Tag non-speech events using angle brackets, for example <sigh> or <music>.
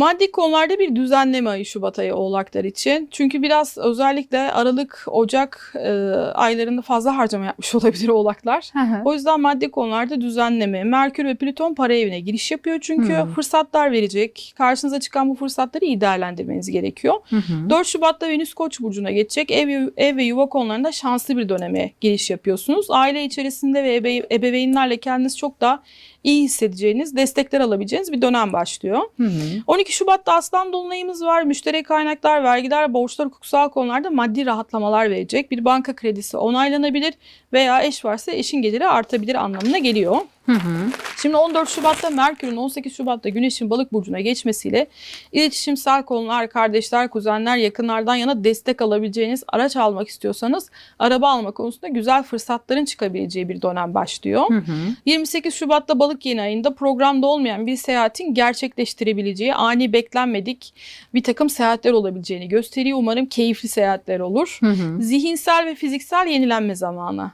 Maddi konularda bir düzenleme ayı Şubat ayı oğlaklar için. Çünkü biraz özellikle Aralık, Ocak e, aylarında fazla harcama yapmış <laughs> olabilir oğlaklar. Hı hı. O yüzden maddi konularda düzenleme. Merkür ve Plüton para evine giriş yapıyor çünkü Hmm. fırsatlar verecek. Karşınıza çıkan bu fırsatları iyi değerlendirmeniz gerekiyor. Hı hı. 4 Şubat'ta Venüs Koç burcuna geçecek. Ev, ev ve yuva konularında şanslı bir döneme giriş yapıyorsunuz. Aile içerisinde ve ebe, ebeveynlerle kendiniz çok daha iyi hissedeceğiniz, destekler alabileceğiniz bir dönem başlıyor. Hı hı. 12 Şubat'ta Aslan Dolunay'ımız var. Müşterek kaynaklar, vergiler, borçlar, hukuksal konularda maddi rahatlamalar verecek. Bir banka kredisi onaylanabilir veya eş varsa eşin geliri artabilir anlamına geliyor. Hı hı. Şimdi 14 Şubat'ta Merkür'ün 18 Şubat'ta Güneş'in balık burcuna geçmesiyle iletişimsel konular, kardeşler, kuzenler, yakınlardan yana destek alabileceğiniz, araç almak istiyorsanız araba alma konusunda güzel fırsatların çıkabileceği bir dönem başlıyor. Hı hı. 28 Şubat'ta balık yeni ayında programda olmayan bir seyahatin gerçekleştirebileceği ani beklenmedik bir takım seyahatler olabileceğini gösteriyor. Umarım keyifli seyahatler olur. Hı hı. Zihinsel ve fiziksel yenilenme zamanı.